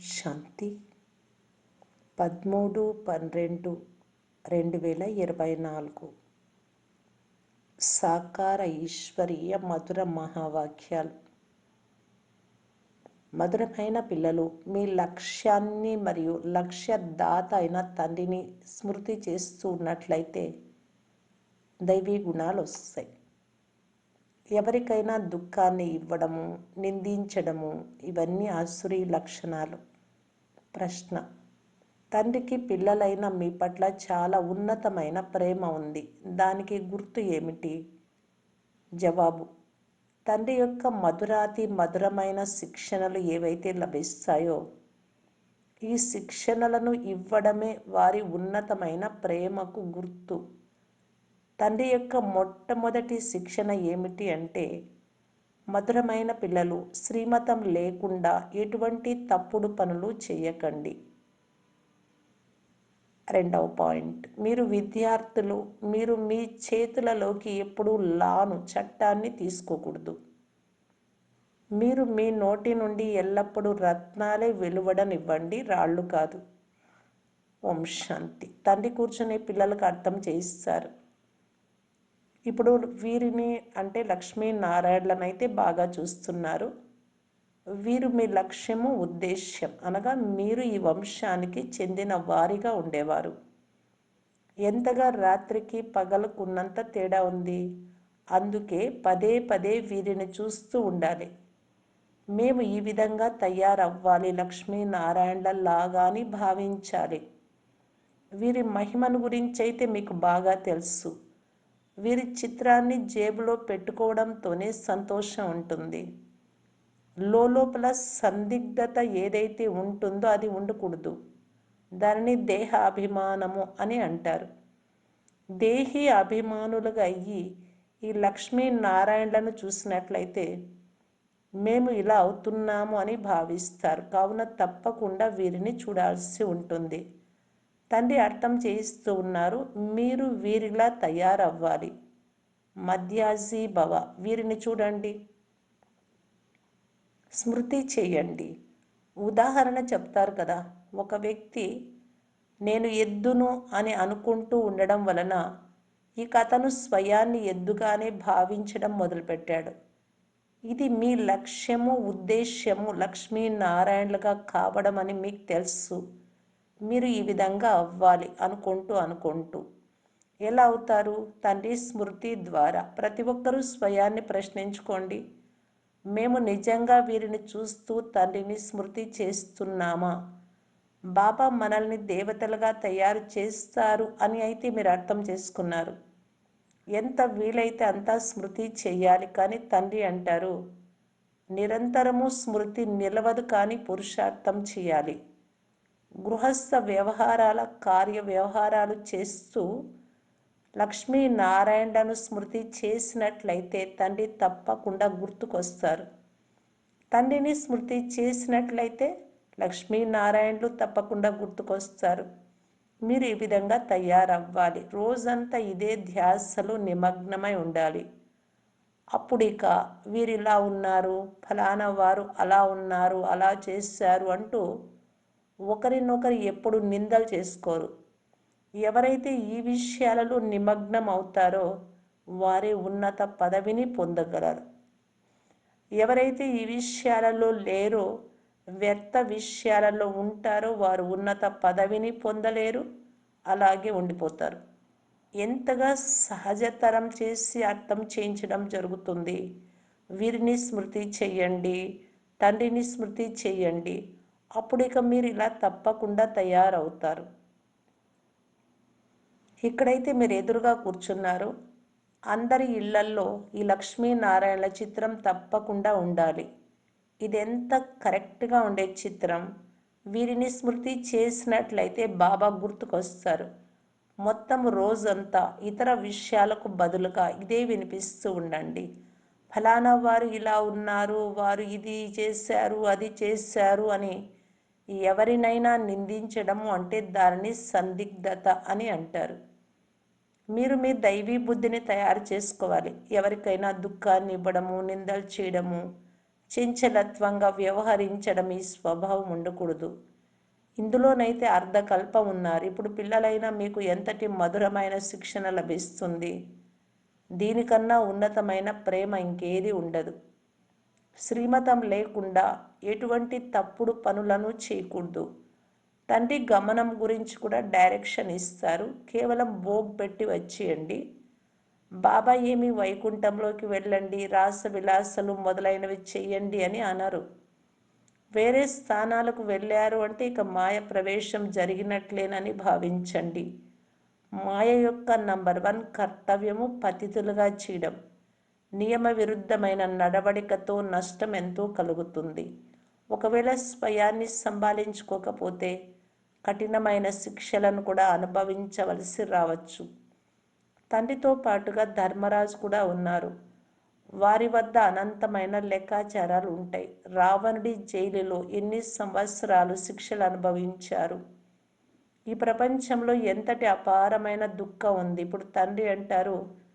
శాంతి. పదమూడు పన్నెండు రెండు వేల ఇరవై నాలుగు. సాకార ఈశ్వరీయ మధుర మహావాక్యాలు. మధురమైన పిల్లలు మీ లక్ష్యాన్ని మరియు లక్ష్యదాత అయిన తండ్రిని స్మృతి చేస్తున్నట్లయితే దైవీ గుణాలు వస్తాయి. ఎవరికైనా దుఃఖాన్ని ఇవ్వడము నిందించడము ఇవన్నీ ఆసురీ లక్షణాలు. ప్రశ్న. తండ్రికి పిల్లలైన మీ పట్ల చాలా ఉన్నతమైన ప్రేమ ఉంది. దానికి గుర్తు ఏమిటి? జవాబు. తండ్రి యొక్క మధురాతి మధురమైన శిక్షణలు ఏవైతే లభిస్తాయో ఈ శిక్షణలను ఇవ్వడమే వారి ఉన్నతమైన ప్రేమకు గుర్తు. తండ్రి యొక్క మొట్టమొదటి శిక్షణ ఏమిటి అంటే మధురమైన పిల్లలు శ్రీమతం లేకుండా ఎటువంటి తప్పుడు పనులు చేయకండి. రెండవ పాయింట్. మీరు విద్యార్థులు మీరు మీ చేతులలోకి ఎప్పుడూ లాను చట్టాన్ని తీసుకోకూడదు. మీరు మీ నోటి నుండి ఎల్లప్పుడూ రత్నాలే వెలువడనివ్వండి రాళ్ళు కాదు. ఓం శాంతి. తండ్రి కూర్చునే పిల్లలకు అర్థం చేయిస్తారు. ఇప్పుడు వీరిని అంటే లక్ష్మీనారాయణలనైతే బాగా చూస్తున్నారు. వీరు మీ లక్ష్యము ఉద్దేశ్యం అనగా మీరు ఈ వంశానికి చెందిన వారిగా ఉండేవారు. ఎంతగా రాత్రికి పగలకున్నంత తేడా ఉంది? అందుకే పదే పదే వీరిని చూస్తూ ఉండాలి. మేము ఈ విధంగా తయారవ్వాలి లక్ష్మీనారాయణల లాగాని భావించాలి. వీరి మహిమను గురించి అయితే మీకు బాగా తెలుసు. వీరి చిత్రాన్ని జేబులో పెట్టుకోవడంతోనే సంతోషం ఉంటుంది. లోపల సందిగ్ధత ఏదైతే ఉంటుందో అది ఉండకూడదు. దానిని దేహ అభిమానము అని అంటారు. దేహి అభిమానులుగా అయ్యి ఈ లక్ష్మీనారాయణలను చూసినట్లయితే మేము ఇలా అవుతున్నాము అని భావిస్తారు. కావున తప్పకుండా వీరిని చూడాల్సి ఉంటుంది. తండ్రి అర్థం చేయిస్తూ ఉన్నారు మీరు వీరిలా తయారవ్వాలి. మధ్యాజీ భవ వీరిని చూడండి. స్మృతి చేయండి. ఉదాహరణ చెప్తారు కదా ఒక వ్యక్తి నేను ఎద్దును అని అనుకుంటూ ఉండడం వలన ఈ కథను స్వయాన్ని ఎద్దుగానే భావించడం మొదలుపెట్టాడు. ఇది మీ లక్ష్యము ఉద్దేశ్యము లక్ష్మీనారాయణలుగా కావడం అని మీకు తెలుసు. మీరు ఈ విధంగా అవ్వాలి అనుకుంటూ అనుకుంటూ. ఎలా అవుతారు? తండ్రి స్మృతి ద్వారా ప్రతి ఒక్కరూ స్వయాన్ని ప్రశ్నించుకోండి. మేము నిజంగా వీరిని చూస్తూ తండ్రిని స్మృతి చేస్తున్నామా? బాబా మనల్ని దేవతలుగా తయారు చేస్తారు అని అయితే మీరు అర్థం చేసుకున్నారు. ఎంత వీలైతే అంతా స్మృతి చేయాలి కానీ తండ్రి అంటారు నిరంతరము స్మృతి నిలవదు కానీ పురుషార్థం చేయాలి. గృహస్థ వ్యవహారాల కార్య వ్యవహారాలు చేస్తూ లక్ష్మీనారాయణను స్మృతి చేసినట్లయితే తండ్రి తప్పకుండా గుర్తుకొస్తారు. తండ్రిని స్మృతి చేసినట్లయితే లక్ష్మీనారాయణలు తప్పకుండా గుర్తుకొస్తారు. మీరు ఈ విధంగా తయారవ్వాలి. రోజంతా ఇదే ధ్యాసలో నిమగ్నమై ఉండాలి. అప్పుడు ఇక వీరు ఇలా ఉన్నారు ఫలానా వారు అలా ఉన్నారు అలా చేశారు అంటూ ఒకరినొకరు ఎప్పుడు నిందలు చేసుకోరు. ఎవరైతే ఈ విషయాలలో నిమగ్నం అవుతారో వారే ఉన్నత పదవిని పొందగలరు. ఎవరైతే ఈ విషయాలలో లేరో వ్యర్థ విషయాలలో ఉంటారో వారు ఉన్నత పదవిని పొందలేరు అలాగే ఉండిపోతారు. ఎంతగా సహజతరం చేసి అర్థం చేయించడం జరుగుతుంది. వీరిని స్మృతి చెయ్యండి తండ్రిని స్మృతి చెయ్యండి అప్పుడు ఇక మీరు ఇలా తప్పకుండా తయారవుతారు. ఇక్కడైతే మీరు ఎదురుగా కూర్చున్నారు. అందరి ఇళ్ళల్లో ఈ లక్ష్మీనారాయణల చిత్రం తప్పకుండా ఉండాలి. ఇది ఎంత కరెక్ట్గా ఉండే చిత్రం. వీరిని స్మృతి చేసినట్లయితే బాబా గుర్తుకొస్తారు. మొత్తం రోజంతా ఇతర విషయాలకు బదులుగా ఇదే వినిపిస్తూ ఉండండి. ఫలానా వారు ఇలా ఉన్నారు వారు ఇది చేశారు అది చేశారు అని ఎవరినైనా నిందించడము అంటే దానిని సందిగ్ధత అని అంటారు. మీరు మీ దైవీ బుద్ధిని తయారు చేసుకోవాలి. ఎవరికైనా దుఃఖాన్ని ఇవ్వడము నిందలు చేయడము చంచలత్వంగా వ్యవహరించడం ఈ స్వభావం ఉండకూడదు. ఇందులోనైతే అర్ధకల్పం ఉన్నారు. ఇప్పుడు పిల్లలైనా మీకు ఎంతటి మధురమైన శిక్షణ లభిస్తుంది? దీనికన్నా ఉన్నతమైన ప్రేమ ఇంకేది ఉండదు. శ్రీమతం లేకుండా ఎటువంటి తప్పుడు పనులను చేయకూడదు. తండ్రి గమనం గురించి కూడా డైరెక్షన్ ఇస్తారు. కేవలం భోగ్ పెట్టి వచ్చేయండి. బాబా ఏమి వైకుంఠంలోకి వెళ్ళండి రాస విలాసలు మొదలైనవి చెయ్యండి అని అనరు. వేరే స్థానాలకు వెళ్ళారు అంటే ఇక మాయ ప్రవేశం జరిగినట్లేనని భావించండి. మాయ యొక్క నంబర్ వన్ కర్తవ్యము పతితులుగా చేయడం. నియమ విరుద్ధమైన నడవడికతో నష్టం ఎంతో కలుగుతుంది. ఒకవేళ స్వయాన్ని సంభాళించుకోకపోతే కఠినమైన శిక్షలను కూడా అనుభవించవలసి రావచ్చు. తండ్రితో పాటుగా ధర్మరాజు కూడా ఉన్నారు. వారి వద్ద అనంతమైన లెక్కాచారాలు ఉంటాయి. రావణుడి జైలులో ఎన్ని సంవత్సరాలు శిక్షలు అనుభవించారు? ఈ ప్రపంచంలో ఎంతటి అపారమైన దుఃఖం ఉంది? ఇప్పుడు తండ్రి అంటారు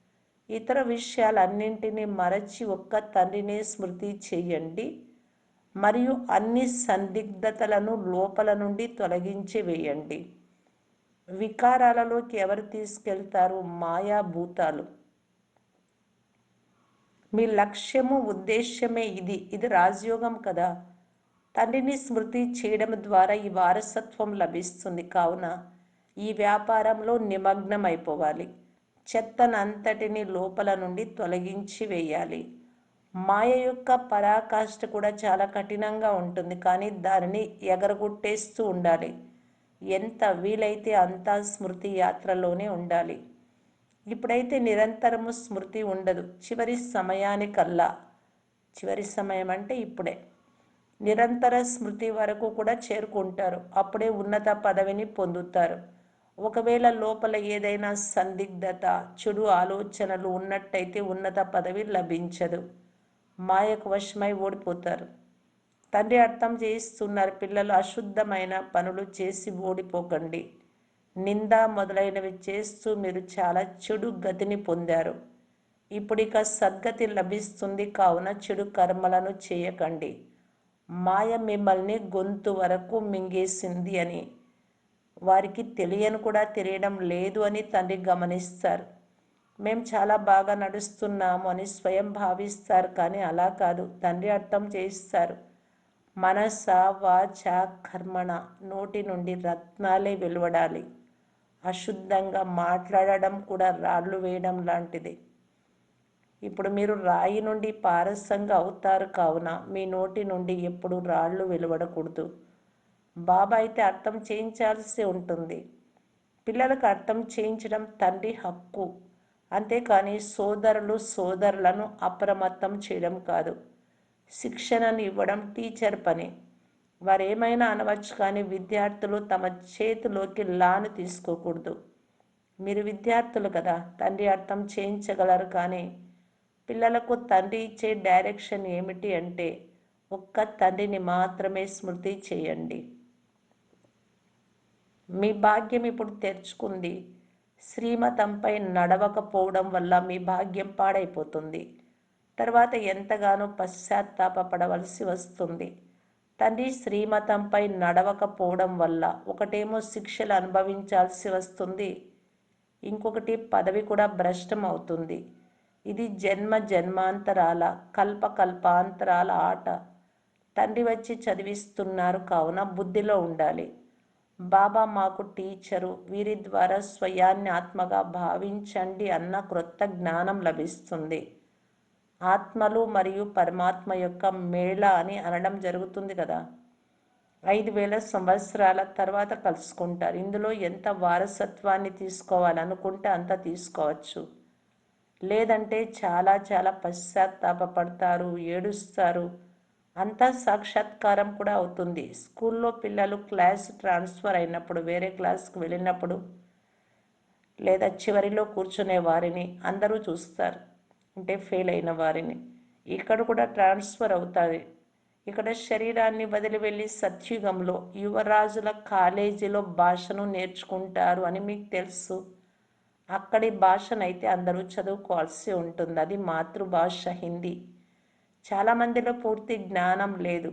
ఇతర విషయాలన్నింటినీ మరచి ఒక్క తండ్రినే స్మృతి చేయండి. మరియు అన్ని సందిగ్ధతలను లోపల నుండి తొలగించి వేయండి. వికారాలలోకి ఎవరు తీసుకెళ్తారు? మాయాభూతాలు. మీ లక్ష్యము ఉద్దేశ్యమే ఇది. ఇది రాజయోగం కదా. తండ్రిని స్మృతి చేయడం ద్వారా ఈ వారసత్వం లభిస్తుంది. కావున ఈ వ్యాపారంలో నిమగ్నం అయిపోవాలి చెత్తనంతటిని లోపల నుండి తొలగించి వేయాలి. మాయ యొక్క పరాకాష్ఠ కూడా చాలా కఠినంగా ఉంటుంది కానీ దానిని ఎగరగొట్టేస్తూ ఉండాలి. ఎంత వీలైతే అంతా స్మృతి యాత్రలోనే ఉండాలి. ఇప్పుడైతే నిరంతరము స్మృతి ఉండదు చివరి సమయానికల్లా. చివరి సమయం అంటే ఇప్పుడే. నిరంతర స్మృతి వరకు కూడా చేరుకుంటారు అప్పుడే ఉన్నత పదవిని పొందుతారు. ఒకవేళ లోపల ఏదైనా సందిగ్ధత చెడు ఆలోచనలు ఉన్నట్టయితే ఉన్నత పదవి లభించదు. మాయకు వశమై ఓడిపోతారు. తండ్రి అర్థం చేయిస్తున్నారు పిల్లలు అశుద్ధమైన పనులు చేసి ఓడిపోకండి. నింద మొదలైనవి చేస్తూ మీరు చాలా చెడు గతిని పొందారు. ఇప్పుడు ఇక సద్గతి లభిస్తుంది కావున చెడు కర్మలను చేయకండి. మాయ మిమ్మల్ని గొంతు వరకు మింగేసింది అని వారికి తెలియని కూడా తెలియడం లేదు అని తండ్రి గమనిస్తారు. మేము చాలా బాగా నడుస్తున్నాము అని స్వయం భావిస్తారు కానీ అలా కాదు. తండ్రి అర్థం చేయిస్తారు. మనస వాచ కర్మణ నోటి నుండి రత్నాలే వెలువడాలి. అశుద్ధంగా మాట్లాడడం కూడా రాళ్ళు వేయడం లాంటిది. ఇప్పుడు మీరు రాయి నుండి పారసంగా అవుతారు కావున మీ నోటి నుండి ఎప్పుడు రాళ్ళు వెలువడకూడదు. బాబా అయితే అర్థం చేయించాల్సి ఉంటుంది. పిల్లలకు అర్థం చేయించడం తండ్రి హక్కు. అంతేకాని సోదరులు సోదరులను అప్రమత్తం చేయడం కాదు. శిక్షణను ఇవ్వడం టీచర్ పని. వారు ఏమైనా అనవచ్చు కానీ విద్యార్థులు తమ చేతిలోకి లాను తీసుకోకూడదు. మీరు విద్యార్థులు కదా తండ్రి అర్థం చేయించగలరు కానీ పిల్లలకు తండ్రి ఇచ్చే డైరెక్షన్ ఏమిటి అంటే ఒక్క తండ్రిని మాత్రమే స్మృతి చేయండి. మీ భాగ్యం ఇప్పుడు తెరుచుకుంది. శ్రీమతంపై నడవకపోవడం వల్ల మీ భాగ్యం పాడైపోతుంది. తర్వాత ఎంతగానో పశ్చాత్తాపపడవలసి వస్తుంది. తండ్రి శ్రీమతంపై నడవకపోవడం వల్ల ఒకటేమో శిక్షలు అనుభవించాల్సి వస్తుంది. ఇంకొకటి పదవి కూడా భ్రష్టం అవుతుంది. ఇది జన్మ జన్మాంతరాల కల్ప కల్పాంతరాల ఆట. తండ్రి వచ్చి చదివిస్తున్నారు కావున బుద్ధిలో ఉండాలి. బాబా మాకు టీచరు వీరి ద్వారా స్వయాన్ని ఆత్మగా భావించండి అన్న క్రొత్త జ్ఞానం లభిస్తుంది. ఆత్మలు మరియు పరమాత్మ యొక్క మేళ అని అనడం జరుగుతుంది కదా. ఐదు వేల సంవత్సరాల తర్వాత కలుసుకుంటారు. ఇందులో ఎంత వారసత్వాన్ని తీసుకోవాలనుకుంటే అంత తీసుకోవచ్చు. లేదంటే చాలా చాలా పశ్చాత్తాపడతారు ఏడుస్తారు అంతా సాక్షాత్కారం కూడా అవుతుంది. స్కూల్లో పిల్లలు క్లాస్ ట్రాన్స్ఫర్ అయినప్పుడు వేరే క్లాస్కి వెళ్ళినప్పుడు లేదా చివరిలో కూర్చునే వారిని అందరూ చూస్తారు. అంటే ఫెయిల్ అయిన వారిని. ఇక్కడ కూడా ట్రాన్స్ఫర్ అవుతుంది. ఇక్కడ శరీరాన్ని వదిలి వెళ్ళి సత్యుగంలో యువరాజుల కాలేజీలో భాషను నేర్చుకుంటారు అని మీకు తెలుసు. అక్కడి భాషనైతే అందరూ చదువుకోవాల్సి ఉంటుంది. అది మాతృభాష హిందీ. చాలామందిలో పూర్తి జ్ఞానం లేదు.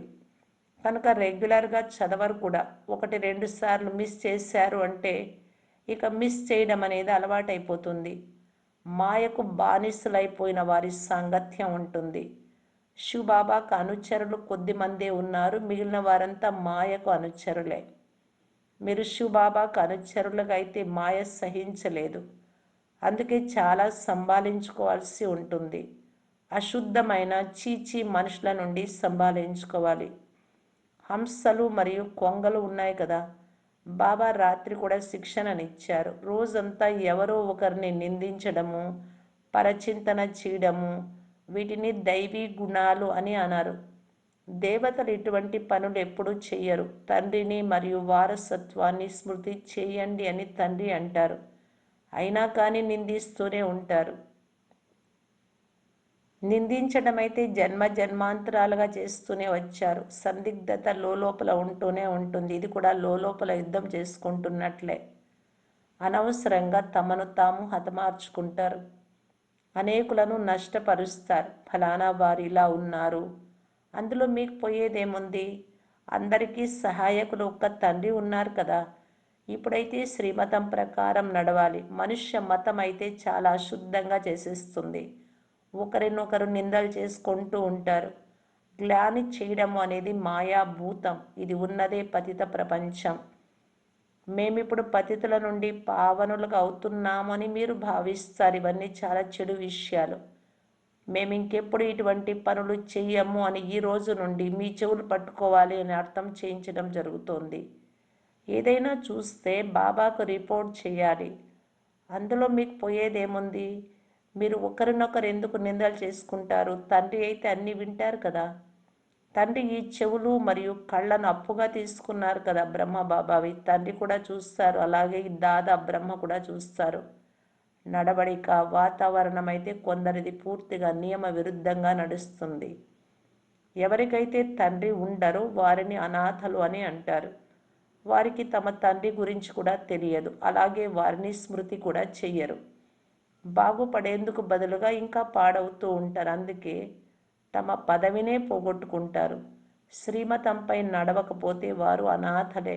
కనుక రెగ్యులర్గా చదవరు కూడా. ఒకటి రెండు సార్లు మిస్ చేశారు అంటే ఇక మిస్ చేయడం అనేది అలవాటైపోతుంది. మాయకు బానిసలైపోయిన వారి సాంగత్యం ఉంటుంది. శివబాబాకు అనుచరులు కొద్ది మందే ఉన్నారు. మిగిలిన వారంతా మాయకు అనుచరులే. మీరు శివబాబాకు అనుచరులుగా అయితే మాయ సహించలేదు. అందుకే చాలా సంభాలించుకోవాల్సి ఉంటుంది. అశుద్ధమైన చీచి మనుషుల నుండి సంభాలించుకోవాలి హంసలు మరియు కొంగలు ఉన్నాయి కదా. బాబా రాత్రి కూడా శిక్షణనిచ్చారు. రోజంతా ఎవరో ఒకరిని నిందించడము పరచింతన చేయడము వీటిని దైవీ గుణాలు అని అన్నారు. దేవతలు ఇటువంటి పనులు ఎప్పుడూ చేయరు తండ్రిని మరియు వారసత్వాన్ని స్మృతి చేయండి అని తండ్రి అంటారు. అయినా కానీ నిందిస్తూనే ఉంటారు. నిందించడం అయితే జన్మ జన్మాంతరాలుగా చేస్తూనే వచ్చారు. సందిగ్ధత లోపల ఉంటూనే ఉంటుంది. ఇది కూడా లోపల యుద్ధం చేసుకుంటున్నట్లే. అనవసరంగా తమను తాము హతమార్చుకుంటారు. అనేకులను నష్టపరుస్తారు. ఫలానా వారు ఇలా ఉన్నారు. అందులో మీకు పోయేదేముంది? అందరికీ సహాయకులు ఒక్క తండ్రి ఉన్నారు కదా. ఇప్పుడైతే శ్రీమతం ప్రకారం నడవాలి. మనుష్య మతం అయితే చాలా అశుద్ధంగా చేసేస్తుంది. ఒకరినొకరు నిందలు చేసుకుంటూ ఉంటారు. గ్లాని చేయడం అనేది మాయాభూతం ఇది ఉన్నదే పతిత ప్రపంచం. మేమిప్పుడు పతితుల నుండి పావనులుగా అవుతున్నామని మీరు భావిస్తారు. ఇవన్నీ చాలా చెడు విషయాలు. మేము ఇంకెప్పుడు ఇటువంటి పనులు చెయ్యము అని ఈ రోజు నుండి మీ చెవులు పట్టుకోవాలి అని అర్థం చేయించడం జరుగుతోంది. ఏదైనా చూస్తే బాబాకు రిపోర్ట్ చేయాలి. అందులో మీకు పోయేదేముంది? మీరు ఒకరినొకరు ఎందుకు నిందలు చేసుకుంటారు? తండ్రి అయితే అన్నీ వింటారు కదా. తండ్రి ఈ చెవులు మరియు కళ్ళను అప్పుగా తీసుకున్నారు కదా బ్రహ్మ బాబావి తండ్రి కూడా చూస్తారు. అలాగే దాదా బ్రహ్మ కూడా చూస్తారు. నడవడిక వాతావరణం అయితే కొందరిది పూర్తిగా నియమ విరుద్ధంగా నడుస్తుంది. ఎవరికైతే తండ్రి ఉండరో వారిని అనాథలు అని అంటారు. వారికి తమ తండ్రి గురించి కూడా తెలియదు. అలాగే వారిని స్మృతి కూడా చెయ్యరు. బాగుపడేందుకు బదులుగా ఇంకా పాడవుతూ ఉంటారు. అందుకే తమ పదవినే పోగొట్టుకుంటారు. శ్రీమతంపై నడవకపోతే వారు అనాథలే.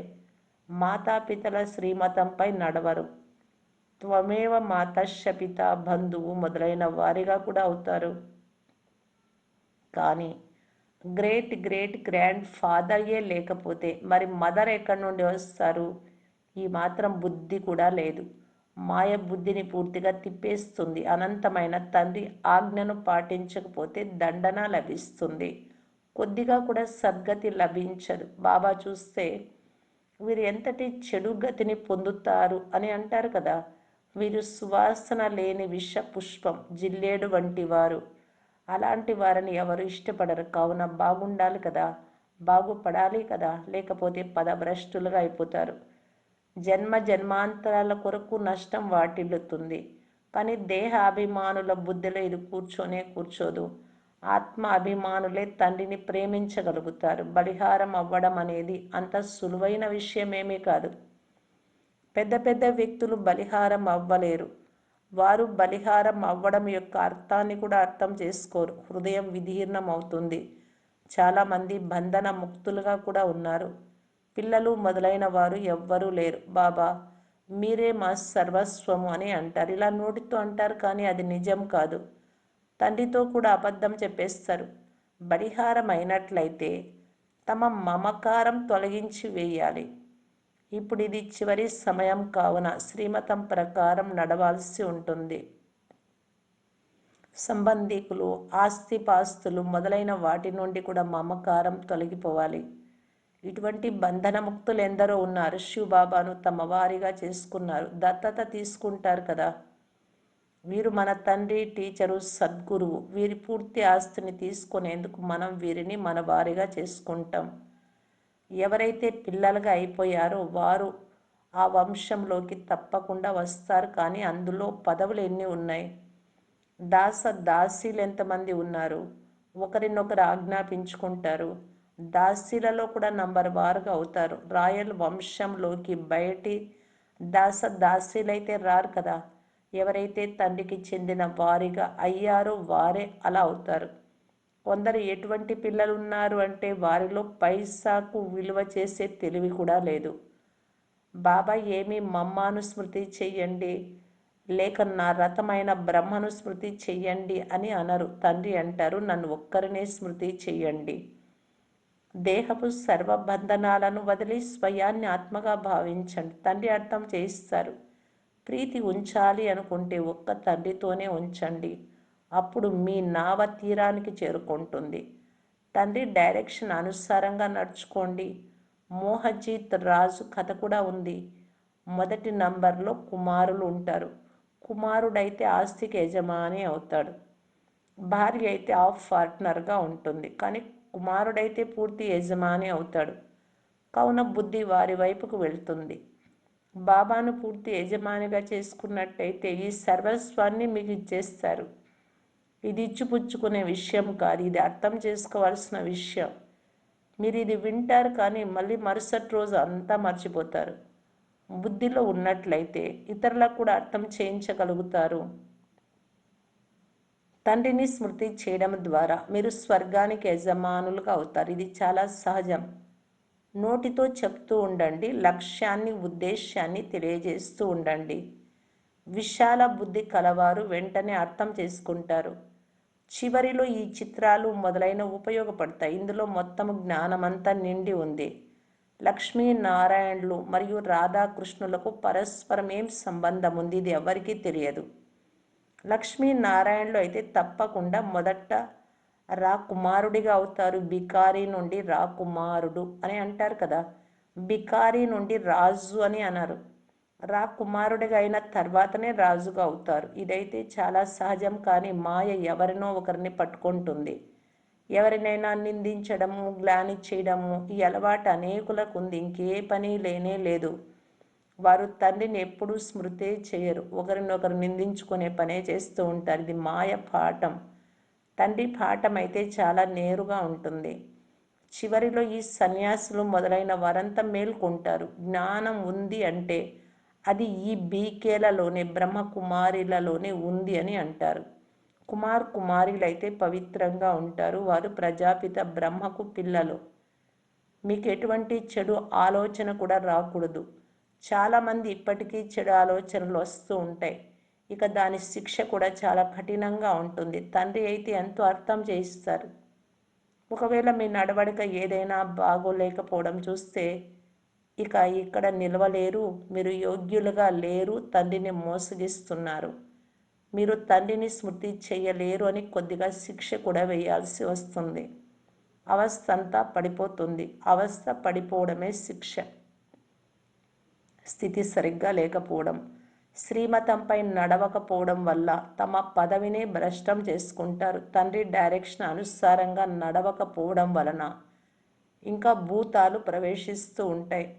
మాతాపితల శ్రీమతంపై నడవరు. త్వమేవ మాతశపిత బంధువు మొదలైన వారిగా కూడా అవుతారు. కానీ గ్రేట్ గ్రేట్ గ్రాండ్ ఫాదర్యే లేకపోతే మరి మదర్ ఎక్కడి నుండి వస్తారు? ఈ మాత్రం బుద్ధి కూడా లేదు. మాయ బుద్ధిని పూర్తిగా తిప్పేస్తుంది. అనంతమైన తండ్రి ఆజ్ఞను పాటించకపోతే దండన లభిస్తుంది. కొద్దిగా కూడా సద్గతి లభించదు. బాబా చూస్తే వీరు ఎంతటి చెడు గతిని పొందుతారు అని అంటారు కదా. వీరు సువాసన లేని విష పుష్పం జిల్లేడు వంటి వారు. అలాంటి వారిని ఎవరు ఇష్టపడరు. కావున బాగుండాలి కదా. బాగుపడాలి కదా. లేకపోతే పదభ్రష్టులుగా అయిపోతారు. జన్మ జన్మాంతరాల కొరకు నష్టం వాటిల్లుతుంది. పని దేహ అభిమానుల బుద్ధిలో ఇది కూర్చొనే కూర్చోదు. ఆత్మ అభిమానులే తండ్రిని ప్రేమించగలుగుతారు. బలిహారం అవ్వడం అనేది అంత సులువైన విషయమేమీ కాదు. పెద్ద పెద్ద వ్యక్తులు బలిహారం అవ్వలేరు. వారు బలిహారం అవ్వడం యొక్క అర్థాన్ని కూడా అర్థం చేసుకోరు. హృదయం విదీర్ణం అవుతుంది చాలామంది బంధన ముక్తులుగా కూడా ఉన్నారు. పిల్లలు మొదలైన వారు ఎవ్వరూ లేరు. బాబా మీరే మా సర్వస్వము అని అంటారు. ఇలా నోటితో అంటారు కానీ అది నిజం కాదు. తండ్రితో కూడా అబద్ధం చెప్పేస్తారు. బలిహారం అయినట్లయితే తమ మమకారం తొలగించి వేయాలి. ఇప్పుడు ఇది చివరి సమయం కావున శ్రీమతం ప్రకారం నడవాల్సి ఉంటుంది. సంబంధికులు ఆస్తిపాస్తులు మొదలైన వాటి నుండి కూడా మమకారం తొలగిపోవాలి. ఇటువంటి బంధనముక్తులు ఎందరో ఉన్నారు. శివబాబాను తమ వారిగా చేసుకున్నారు. దత్తత తీసుకుంటారు కదా. వీరు మన తండ్రి టీచరు సద్గురువు. వీరి పూర్తి ఆస్తిని తీసుకునేందుకు మనం వీరిని మన వారిగా చేసుకుంటాం. ఎవరైతే పిల్లలుగా అయిపోయారో వారు ఆ వంశంలోకి తప్పకుండా వస్తారు. కానీ అందులో పదవులు ఎన్ని ఉన్నాయి? దాస దాసీలు ఎంతమంది ఉన్నారు? ఒకరినొకరు ఆజ్ఞాపించుకుంటారు. దాసీలలో కూడా నంబర్ వారుగా అవుతారు. రాయల్ వంశంలోకి బయటి దాస దాసీలైతే రారు కదా. ఎవరైతే తండ్రికి చెందిన వారిగా అయ్యారో వారే అలా అవుతారు. కొందరు ఎటువంటి పిల్లలు ఉన్నారు అంటే వారిలో పైసాకు విలువ చేసే తెలివి కూడా లేదు. బాబా ఏమి మమ్మాను స్మృతి చెయ్యండి. లేక నా రథమైన బ్రహ్మను స్మృతి చెయ్యండి అని అనరు. తండ్రి అంటారు నన్ను ఒక్కరినే స్మృతి చెయ్యండి. దేహపు సర్వబంధనాలను వదిలి స్వయాన్ని ఆత్మగా భావించండి. తండ్రి అర్థం చేయిస్తారు. ప్రీతి ఉంచాలి అనుకుంటే ఒక్క తండ్రితోనే ఉంచండి. అప్పుడు మీ నావ తీరానికి చేరుకుంటుంది. తండ్రి డైరెక్షన్ అనుసారంగా నడుచుకోండి. మోహజీత్ రాజు కథ కూడా ఉంది. మొదటి నంబర్లో కుమారులు ఉంటారు. కుమారుడైతే ఆస్తికి యజమాని అవుతాడు. భార్య అయితే ఆఫ్ పార్ట్నర్గా ఉంటుంది. కానీ కుమారుడైతే పూర్తి యజమాని అవుతాడు. కావున బుద్ధి వారి వైపుకు వెళ్తుంది. బాబాను పూర్తి యజమానిగా చేసుకున్నట్టయితే ఈ సర్వస్వాన్ని మీకు ఇచ్చేస్తారు. ఇది ఇచ్చిపుచ్చుకునే విషయం కాదు. ఇది అర్థం చేసుకోవాల్సిన విషయం. మీరు ఇది వింటారు కానీ మళ్ళీ మరుసటి రోజు అంతా మర్చిపోతారు. బుద్ధిలో ఉన్నట్లయితే ఇతరులకు కూడా అర్థం చేయించగలుగుతారు. తండ్రిని స్మృతి చేయడం ద్వారా మీరు స్వర్గానికి యజమానులుగా అవుతారు. ఇది చాలా సహజం. నోటితో చెప్తూ ఉండండి. లక్ష్యాన్ని ఉద్దేశాన్ని తెలియజేస్తూ ఉండండి. విశాల బుద్ధి కలవారు వెంటనే అర్థం చేసుకుంటారు. చివరిలో ఈ చిత్రాలు మొదలైన ఉపయోగపడతాయి. ఇందులో మొత్తం జ్ఞానమంతా నిండి ఉంది. లక్ష్మీనారాయణులు మరియు రాధాకృష్ణులకు పరస్పరం ఏం సంబంధం ఉంది ఇది ఎవరికీ తెలియదు. లక్ష్మీనారాయణులు అయితే తప్పకుండా మొదట రాకుమారుడిగా అవుతారు. బికారి నుండి రాకుమారుడు అని అంటారు కదా. బికారి నుండి రాజు అని అన్నారు. రాకుమారుడిగా అయిన తర్వాతనే రాజుగా అవుతారు. ఇదైతే చాలా సహజం కానీ మాయ ఎవరినో ఒకరిని పట్టుకుంటుంది. ఎవరినైనా నిందించడము గ్లాని చేయడము ఈ అలవాటు అనేకులకు ఉంది. ఇంకే పని లేనే లేదు. వారు తండ్రిని ఎప్పుడూ స్మృతే చేయరు. ఒకరినొకరు నిందించుకునే పనే చేస్తూ ఉంటారు. ఇది మాయ పాఠం. తండ్రి పాఠం అయితే చాలా నేరుగా ఉంటుంది. చివరిలో ఈ సన్యాసులు మొదలైన వారంతా మేల్కొంటారు. జ్ఞానం ఉంది అంటే అది ఈ బీకేలలోనే బ్రహ్మకుమారిలలోనే ఉంది అని అంటారు. కుమార్ కుమారులైతే పవిత్రంగా ఉంటారు. వారు ప్రజాపిత బ్రహ్మకు పిల్లలు. మీకు ఎటువంటి చెడు ఆలోచన కూడా రాకూడదు. చాలామంది ఇప్పటికీ చెడు ఆలోచనలు వస్తూ ఉంటాయి. ఇక దాని శిక్ష కూడా చాలా కఠినంగా ఉంటుంది. తండ్రి అయితే ఎంతో అర్థం చేయిస్తారు. ఒకవేళ మీ నడవడిక ఏదైనా బాగోలేకపోవడం చూస్తే ఇక ఇక్కడ నిలవలేరు మీరు యోగ్యులుగా లేరు తండ్రిని మోసగిస్తున్నారు. మీరు తండ్రిని స్మృతి చేయలేరు అని కొద్దిగా శిక్ష కూడా వేయాల్సి వస్తుంది. అవస్థ అంతా పడిపోతుంది. అవస్థ పడిపోవడమే శిక్ష. స్థితి సరిగ్గా లేకపోవడం శ్రీమతంపై నడవకపోవడం వల్ల తమ పదవినే భ్రష్టం చేసుకుంటారు. తండ్రి డైరెక్షన్ అనుసారంగా నడవకపోవడం వలన ఇంకా భూతాలు ప్రవేశిస్తూ ఉంటాయి.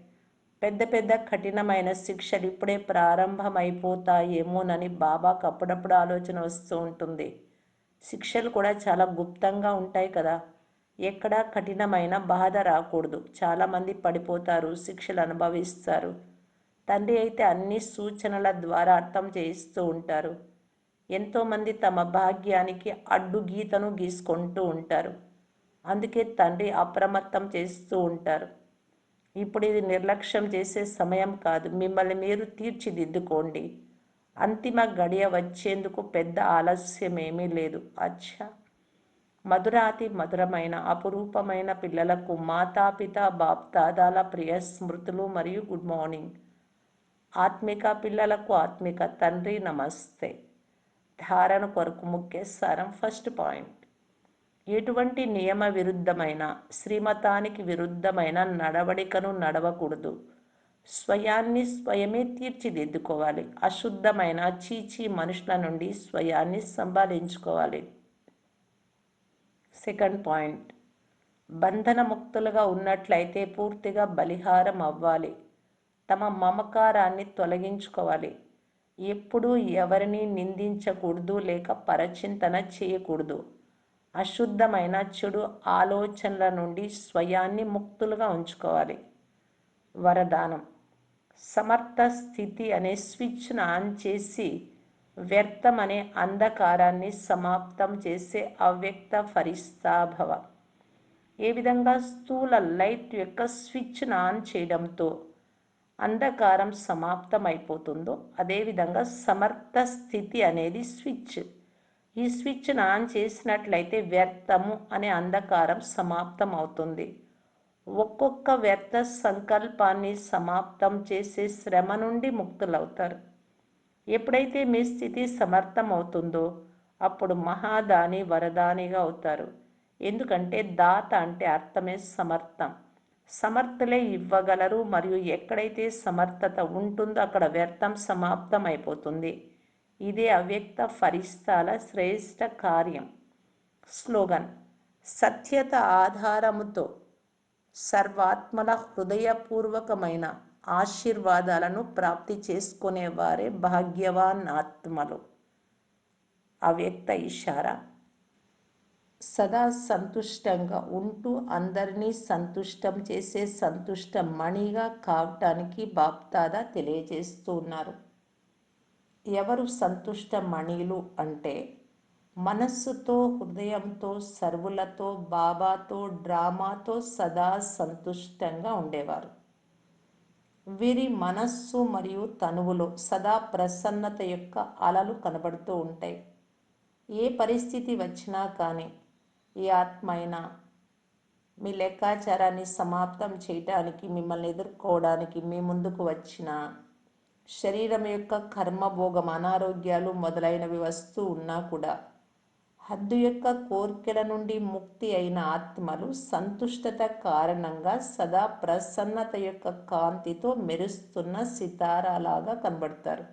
పెద్ద పెద్ద కఠినమైన శిక్షలు ఇప్పుడే ప్రారంభమైపోతాయేమోనని బాబాకు అప్పుడప్పుడు ఆలోచన వస్తూ ఉంటుంది. శిక్షలు కూడా చాలా గుప్తంగా ఉంటాయి కదా. ఎక్కడా కఠినమైన బాధ రాకూడదు. చాలామంది పడిపోతారు శిక్షలు అనుభవిస్తారు. తండ్రి అయితే అన్ని సూచనల ద్వారా అర్థం చేయిస్తూ ఉంటారు. ఎంతోమంది తమ భాగ్యానికి అడ్డు గీతను గీసుకుంటూ ఉంటారు. అందుకే తండ్రి అప్రమత్తం చేస్తూ ఉంటారు. ఇప్పుడు ఇది నిర్లక్ష్యం చేసే సమయం కాదు. మిమ్మల్ని మీరు తీర్చిదిద్దుకోండి. అంతిమ గడియ వచ్చేందుకు పెద్ద ఆలస్యం ఏమీ లేదు. అచ్చా! మధురాతి మధురమైన అపురూపమైన పిల్లలకు మాతాపిత బాప్దాదాల ప్రియ స్మృతులు మరియు గుడ్ మార్నింగ్. ఆత్మిక పిల్లలకు ఆత్మిక తండ్రి నమస్తే. ధారణ కొరకు ముఖ్య ఫస్ట్ పాయింట్. ఎటువంటి నియమ విరుద్ధమైన శ్రీమతానికి విరుద్ధమైన నడవడికను నడవకూడదు. స్వయాన్ని స్వయమే తీర్చిదిద్దుకోవాలి. అశుద్ధమైన చీచి మనుషుల నుండి స్వయాన్ని సంపాదించుకోవాలి సెకండ్ పాయింట్. బంధనముక్తులుగా ఉన్నట్లయితే పూర్తిగా బలిహారం అవ్వాలి. తమ మమకారాన్ని తొలగించుకోవాలి. ఎప్పుడూ ఎవరిని నిందించకూడదు లేక పరచింతన చేయకూడదు. అశుద్ధమైన చెడు ఆలోచనల నుండి స్వయాన్ని ముక్తులుగా ఉంచుకోవాలి. వరదానం. సమర్థ స్థితి అనే స్విచ్ను ఆన్ చేసి వ్యర్థం అనే అంధకారాన్ని సమాప్తం చేసే అవ్యక్త ఫరిస్తాభవ ఏ విధంగా స్థూల లైట్ యొక్క స్విచ్ను ఆన్ చేయడంతో అంధకారం సమాప్తమైపోతుందో అదేవిధంగా సమర్థ స్థితి అనేది స్విచ్. ఈ స్విచ్ను ఆన్ చేసినట్లయితే వ్యర్థము అనే అంధకారం సమాప్తం అవుతుంది ఒక్కొక్క వ్యర్థ సంకల్పాన్ని సమాప్తం చేసే శ్రమ నుండి ముక్తులవుతారు. ఎప్పుడైతే మీ స్థితి సమర్థం అవుతుందో అప్పుడు మహాదాని వరదానిగా అవుతారు. ఎందుకంటే దాత అంటే అర్థమే సమర్థం. సమర్థులే ఇవ్వగలరు మరియు ఎక్కడైతే సమర్థత ఉంటుందో అక్కడ వ్యర్థం సమాప్తం అయిపోతుంది ఇదే అవ్యక్త ఫరిస్తాల శ్రేష్ట కార్యం. స్లోగన్. సత్యత ఆధారముతో సర్వాత్మల హృదయపూర్వకమైన ఆశీర్వాదాలను ప్రాప్తి చేసుకునేవారే భాగ్యవాన్ ఆత్మలు. అవ్యక్త ఇషారా. సదా సంతుష్టంగా ఉంటూ అందరినీ సంతుష్టం చేసే సంతుష్ట మణిగా కావటానికి బాప్తాదా తెలియజేస్తూ ఉన్నారు. ఎవరు సంతుష్ట మణిలు అంటే మనస్సుతో హృదయంతో సర్వులతో బాబాతో డ్రామాతో సదా సంతుష్టంగా ఉండేవారు. వీరి మనస్సు మరియు తనువులో సదా ప్రసన్నత యొక్క అలలు కనబడుతూ ఉంటాయి. ఏ పరిస్థితి వచ్చినా కానీ ఈ ఆత్మ అయినా మీ లెక్కాచారాన్ని సమాప్తం చేయటానికి మిమ్మల్ని ఎదుర్కోవడానికి మీ ముందుకు వచ్చిన శరీరం యొక్క కర్మభోగం అనారోగ్యాలు మొదలైనవి వస్తూ ఉన్నా కూడా హద్దు యొక్క కోర్కెల నుండి ముక్తి అయిన ఆత్మలు సంతుష్టత కారణంగా సదా ప్రసన్నత యొక్క కాంతితో మెరుస్తున్న సితారాలాగా కనబడతారు.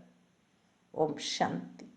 ఓం శాంతి.